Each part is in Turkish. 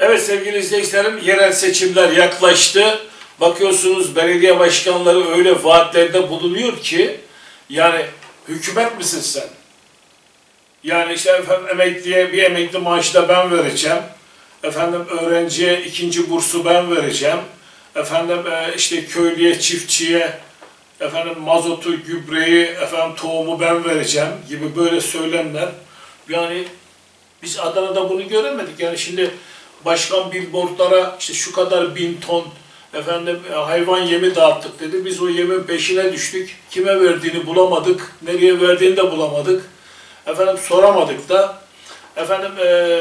Evet sevgili izleyicilerim, yerel seçimler yaklaştı. Bakıyorsunuz belediye başkanları öyle vaatlerde bulunuyor ki, yani hükümet misin sen? Yani işte efendim emekliye bir emekli maaşı da ben vereceğim. Efendim öğrenciye ikinci bursu ben vereceğim. Efendim e, işte köylüye, çiftçiye efendim mazotu, gübreyi, efendim tohumu ben vereceğim gibi böyle söylemler. Yani biz Adana'da bunu göremedik. Yani şimdi başkan billboardlara işte şu kadar bin ton efendim e, hayvan yemi dağıttık dedi. Biz o yemin peşine düştük. Kime verdiğini bulamadık. Nereye verdiğini de bulamadık. Efendim soramadık da. Efendim e,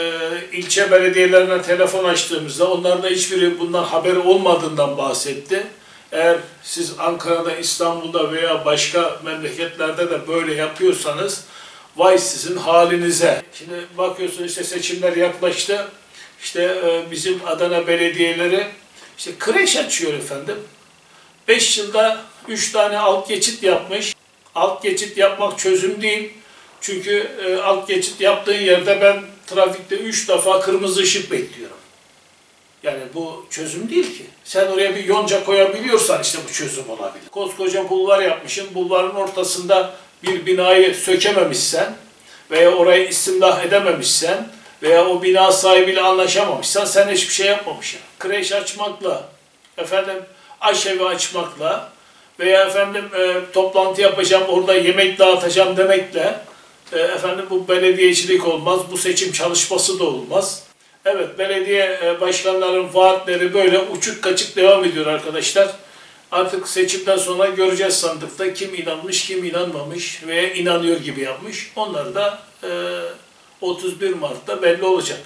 ilçe belediyelerine telefon açtığımızda onların da hiçbiri bundan haberi olmadığından bahsetti. Eğer siz Ankara'da, İstanbul'da veya başka memleketlerde de böyle yapıyorsanız vay sizin halinize. Şimdi bakıyorsun işte seçimler yaklaştı. İşte e, bizim Adana belediyeleri işte kreş açıyor efendim. 5 yılda 3 tane alt geçit yapmış. Alt geçit yapmak çözüm değil. Çünkü e, alt geçit yaptığın yerde ben trafikte 3 defa kırmızı ışık bekliyorum. Yani bu çözüm değil ki. Sen oraya bir yonca koyabiliyorsan işte bu çözüm olabilir. Koskoca bulvar yapmışsın. Bulvarın ortasında bir binayı sökememişsen veya orayı istimlah edememişsen veya o bina sahibiyle anlaşamamışsan sen hiçbir şey yapmamışsın. Kreş açmakla, efendim aşevi açmakla veya efendim e, toplantı yapacağım orada yemek dağıtacağım demekle e, efendim bu belediyecilik olmaz, bu seçim çalışması da olmaz. Evet, belediye e, başkanların vaatleri böyle uçuk kaçık devam ediyor arkadaşlar. Artık seçimden sonra göreceğiz sandıkta kim inanmış, kim inanmamış veya inanıyor gibi yapmış. Onlar da e, 31 Mart'ta belli olacak.